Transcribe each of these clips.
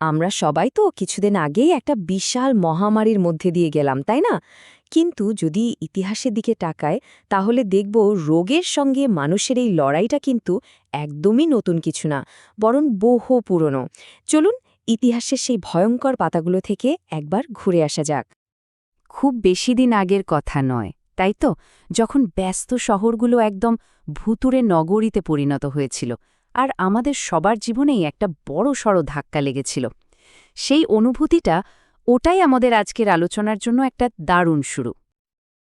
আমরা সবাই তো কিছুদিন আগেই একটা বিশাল মহামারীর মধ্যে দিয়ে গেলাম, তাই না? কিন্তু যদি ইতিহাসের দিকে তাকায় তাহলে দেখব রোগের সঙ্গে মানুষের এই লড়াইটা কিন্তু একদমই নতুন কিছু না, বরং বহু পুরনো। চলুন ইতিহাসের সেই ভয়ঙ্কর পাতাগুলো থেকে একবার ঘুরে আসা যাক। খুব বেশি দিন আগের কথা নয়, তাই তো? যখন ব্যস্ত শহরগুলো একদম ভুতুরে নগরীতে পরিণত হয়েছিল আর আমাদের সবার জীবনেই একটা বড় সড় ধাক্কা লেগেছিল। সেই অনুভূতিটা ওটাই আমাদের আজকের আলোচনার জন্য একটা দারুণ শুরু।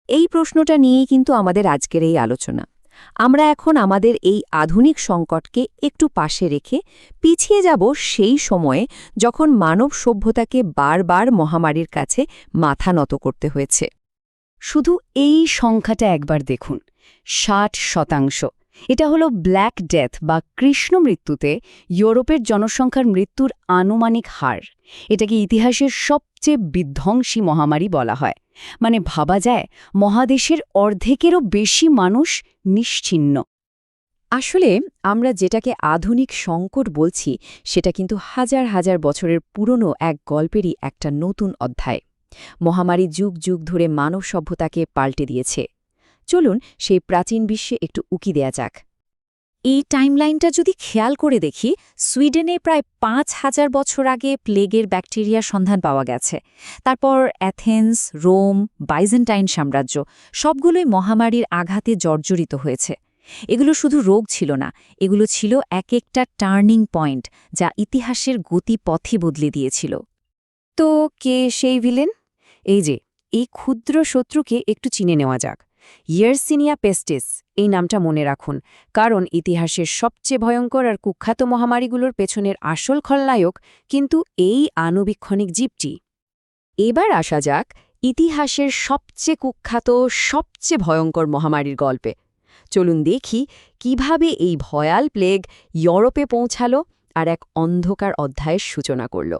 এই প্রশ্নটা নিয়েই কিন্তু আমাদের আজকের এই আলোচনা। আমরা এখন আমাদের এই আধুনিক সংকটকে একটু পাশে রেখে পিছিয়ে যাব সেই সময়ে যখন মানব সভ্যতাকে বারবার মহামারীর কাছে মাথা নত করতে হয়েছে। শুধু এই সংখ্যাটা একবার দেখুন, ষাট শতাংশ। এটা হলো ব্ল্যাক ডেথ বা কৃষ্ণ মৃত্যুতে ইউরোপের জনসংখ্যার মৃত্যুর আনুমানিক হার। এটাকে ইতিহাসের সবচেয়ে বিধ্বংসী মহামারী বলা হয়। মানে ভাবা যায়, মহাদেশের অর্ধেকেরও বেশি মানুষ নিশ্চিন্ন। আসলে আমরা যেটাকে আধুনিক সংকট বলছি, সেটা কিন্তু হাজার হাজার বছরের পুরনো এক গল্পেরই একটা নতুন অধ্যায়। মহামারী যুগ যুগ ধরে মানব সভ্যতাকে পাল্টে দিয়েছে। চলুন সেই প্রাচীন বিশ্বে একটু উকি দেয়া যাক। এই টাইমলাইনটা যদি খেয়াল করে দেখি, সুইডেনে প্রায় পাঁচ হাজার বছর আগে প্লেগের ব্যাকটেরিয়ার সন্ধান পাওয়া গেছে। তারপর অ্যাথেন্স, রোম, বাইজেন্টাইন সাম্রাজ্য সবগুলোই মহামারীর আঘাতে জর্জরিত হয়েছে। এগুলো শুধু রোগ ছিল না, এগুলো ছিল এক একটা টার্নিং পয়েন্ট যা ইতিহাসের গতি পথে বদলে দিয়েছিল। তো কে সেই ভিলেন? এই যে, এই ক্ষুদ্র শত্রুকে একটু চিনে নেওয়া যাক। ইয়ারসিনিয়া পেস্টিস এই নামটা মনে রাখুন, কারণ ইতিহাসের সবচেয়ে ভয়ঙ্কর আর কুখ্যাত মহামারীগুলোর পেছনের আসল খলনায়ক কিন্তু এই আণুবীক্ষণিক জীবটি। এবার আসা যাক ইতিহাসের সবচেয়ে কুখ্যাত, সবচেয়ে ভয়ঙ্কর মহামারীর গল্পে। চলুন দেখি কীভাবে এই ভয়াল প্লেগ ইউরোপে পৌঁছালো আর এক অন্ধকার অধ্যায়ের সূচনা করল।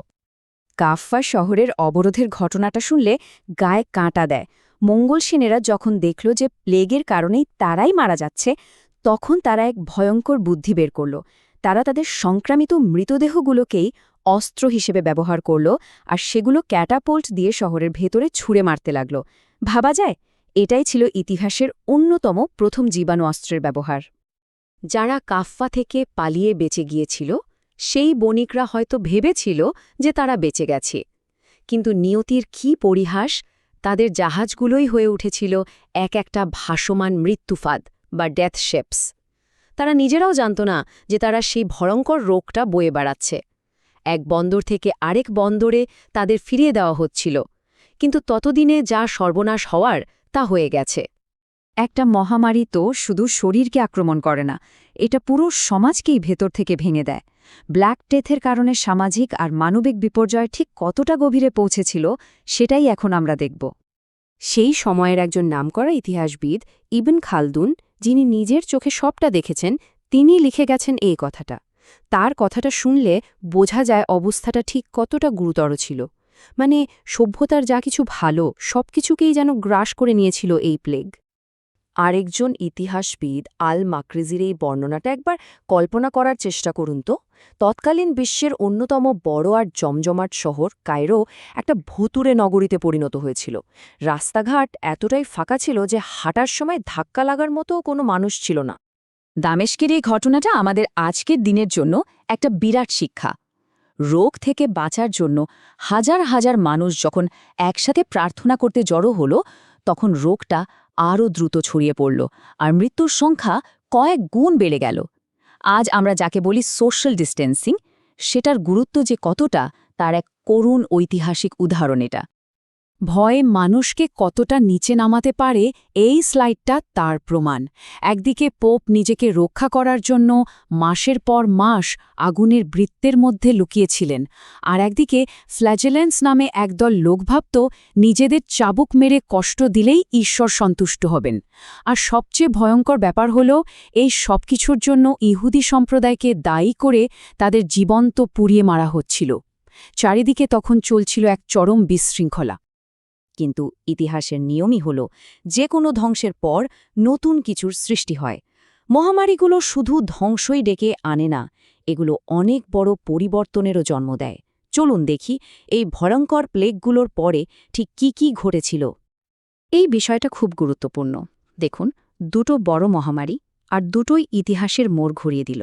কাফফা শহরের অবরোধের ঘটনাটা শুনলে গায়ে কাঁটা দেয় মঙ্গল সেনেরা যখন দেখল যে প্লেগের কারণেই তারাই মারা যাচ্ছে, তখন তারা এক ভয়ঙ্কর বুদ্ধি বের করল। তারা তাদের সংক্রামিত মৃতদেহগুলোকেই অস্ত্র হিসেবে ব্যবহার করল আর সেগুলো ক্যাটাপোল্ট দিয়ে শহরের ভেতরে ছুঁড়ে মারতে লাগল। ভাবা যায়, এটাই ছিল ইতিহাসের অন্যতম প্রথম জীবাণু অস্ত্রের ব্যবহার। যারা কাফফা থেকে পালিয়ে বেঁচে গিয়েছিল, সেই বণিকরা হয়তো ভেবেছিল যে তারা বেঁচে গেছে। কিন্তু নিয়তির কি পরিহাস তাদের জাহাজগুলোই হয়ে উঠেছিল এক একটা ভাসমান মৃত্যুফাদ বা ডেথ শেপস তারা নিজেরাও জানত না যে তারা সেই ভয়ঙ্কর রোগটা বয়ে বেড়াচ্ছে। এক বন্দর থেকে আরেক বন্দরে তাদের ফিরিয়ে দেওয়া হচ্ছিল, কিন্তু ততদিনে যা সর্বনাশ হওয়ার তা হয়ে গেছে। একটা মহামারী তো শুধু শরীরকে আক্রমণ করে না, এটা পুরো সমাজকেই ভেতর থেকে ভেঙে দেয়। ব্ল্যাক ডেথের কারণে সামাজিক আর মানবিক বিপর্যয় ঠিক কতটা গভীরে পৌঁছেছিল, সেটাই এখন আমরা দেখব। সেই সময়ের একজন নামকরা ইতিহাসবিদ, ইবন খালদুন, যিনি নিজের চোখে সবটা দেখেছেন, তিনি লিখে গেছেন এই কথাটা। তার কথাটা শুনলে বোঝা যায় অবস্থাটা ঠিক কতটা গুরুতর ছিল। মানে সভ্যতার যা কিছু ভালো, সবকিছুকেই যেন গ্রাস করে নিয়েছিল এই প্লেগ আরেকজন ইতিহাসবিদ আল মাকরিজির এই বর্ণনাটা একবার কল্পনা করার চেষ্টা করুন তো। তৎকালীন বিশ্বের অন্যতম বড় আর জমজমাট শহর কায়রো একটা ভুতুরে নগরীতে পরিণত হয়েছিল। রাস্তাঘাট এতটাই ফাঁকা ছিল যে হাঁটার সময় ধাক্কা লাগার মতো কোনো মানুষ ছিল না। দামেশকের এই ঘটনাটা আমাদের আজকের দিনের জন্য একটা বিরাট শিক্ষা। রোগ থেকে বাঁচার জন্য হাজার হাজার মানুষ যখন একসাথে প্রার্থনা করতে জড়ো হলো, তখন রোগটা আরও দ্রুত ছড়িয়ে পড়ল, আর মৃত্যুর সংখ্যা কয়েক গুণ বেড়ে গেল। আজ আমরা যাকে বলি সোশ্যাল ডিস্টেন্সিং সেটার গুরুত্ব যে কতটা, তার এক করুণ ঐতিহাসিক উদাহরণ এটা। ভয়ে মানুষকে কতটা নিচে নামাতে পারে এই স্লাইডটা তার প্রমাণ। একদিকে পোপ নিজেকে রক্ষা করার জন্য মাসের পর মাস আগুনের বৃত্তের মধ্যে লুকিয়েছিলেন, আর একদিকে ফ্ল্যাজেলেন্স নামে একদল লোক ভাবত নিজেদের চাবুক মেরে কষ্ট দিলেই ঈশ্বর সন্তুষ্ট হবেন। আর সবচেয়ে ভয়ঙ্কর ব্যাপার হল, এই সব কিছুর জন্য ইহুদি সম্প্রদায়কে দায়ী করে তাদের জীবন্ত পুড়িয়ে মারা হচ্ছিল। চারিদিকে তখন চলছিল এক চরম বিশৃঙ্খলা। কিন্তু ইতিহাসের নিয়মই হল যে কোনো ধ্বংসের পর নতুন কিছুর সৃষ্টি হয়। মহামারীগুলো শুধু ধ্বংসই ডেকে আনে না, এগুলো অনেক বড় পরিবর্তনেরও জন্ম দেয়। চলুন দেখি এই ভয়ঙ্কর প্লেগগুলোর পরে ঠিক কি কি ঘটেছিল। এই বিষয়টা খুব গুরুত্বপূর্ণ। দেখুন, দুটো বড় মহামারী আর দুটোই ইতিহাসের মোড় ঘুরিয়ে দিল।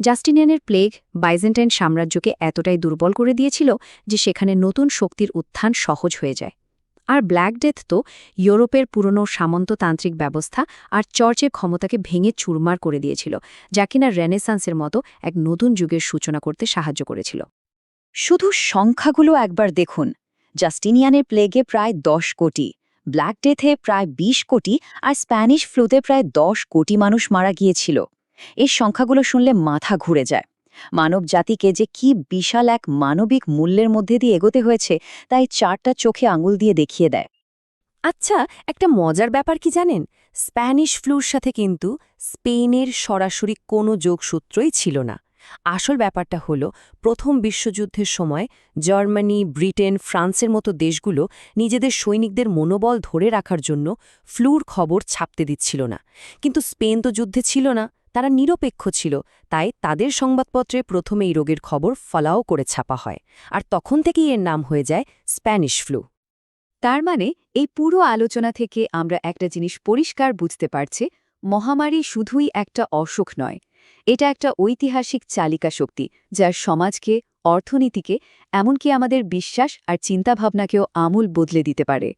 জাস্টিনিয়ানের প্লেগ বাইজেন্টাইন সাম্রাজ্যকে এতটাই দুর্বল করে দিয়েছিল যে সেখানে নতুন শক্তির উত্থান সহজ হয়ে যায়। আর ব্ল্যাক ডেথ তো ইউরোপের পুরনো সামন্ততান্ত্রিক ব্যবস্থা আর চর্চের ক্ষমতাকে ভেঙে চুরমার করে দিয়েছিল, যা কিনা রেনেসান্সের মতো এক নতুন যুগের সূচনা করতে সাহায্য করেছিল। শুধু সংখ্যাগুলো একবার দেখুন। জাস্টিনিয়ানের প্লেগে প্রায় দশ কোটি ব্ল্যাক ডেথে প্রায় ২০ কোটি আর স্প্যানিশ ফ্লুতে প্রায় দশ কোটি মানুষ মারা গিয়েছিল। এই সংখ্যাগুলো শুনলে মাথা ঘুরে যায়। মানব জাতিকে যে কি বিশাল এক মানবিক মূল্যের মধ্যে দিয়ে এগোতে হয়েছে, তাই চারটা চোখে আঙুল দিয়ে দেখিয়ে দেয়। আচ্ছা একটা মজার ব্যাপার কি জানেন? স্প্যানিশ ফ্লুর সাথে কিন্তু স্পেনের সরাসরি কোনো যোগসূত্রই ছিল না। আসল ব্যাপারটা হল, প্রথম বিশ্বযুদ্ধের সময় জার্মানি, ব্রিটেন, ফ্রান্সের মতো দেশগুলো নিজেদের সৈনিকদের মনোবল ধরে রাখার জন্য ফ্লুর খবর ছাপতে দিচ্ছিল না। কিন্তু স্পেন তো যুদ্ধে ছিল না। তারা নিরপেক্ষ ছিল, তাই তাদের সংবাদপত্রে প্রথমে এই রোগের খবর ফলাও করে ছাপা হয়, আর তখন থেকেই এর নাম হয়ে যায় স্প্যানিশ ফ্লু। তার মানে এই পুরো আলোচনা থেকে আমরা একটা জিনিস পরিষ্কার বুঝতে পারছি, মহামারী শুধুই একটা অসুখ নয়, এটা একটা ঐতিহাসিক চালিকা শক্তি, যার সমাজকে, অর্থনীতিকে, এমনকি আমাদের বিশ্বাস আর চিন্তাভাবনাকেও আমূল বদলে দিতে পারে।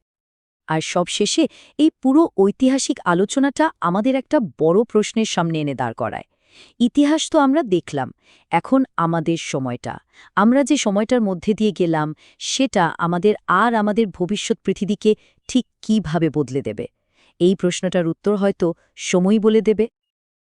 আর সবশেষে এই পুরো ঐতিহাসিক আলোচনাটা আমাদের একটা বড় প্রশ্নের সামনে এনে দাঁড় করায়। ইতিহাস তো আমরা দেখলাম, এখন আমাদের সময়টা। আমরা যে সময়টার মধ্যে দিয়ে গেলাম, সেটা আমাদের আর আমাদের ভবিষ্যৎ পৃথিবীকে ঠিক কীভাবে বদলে দেবে? এই প্রশ্নটার উত্তর হয়তো সময় বলে দেবে।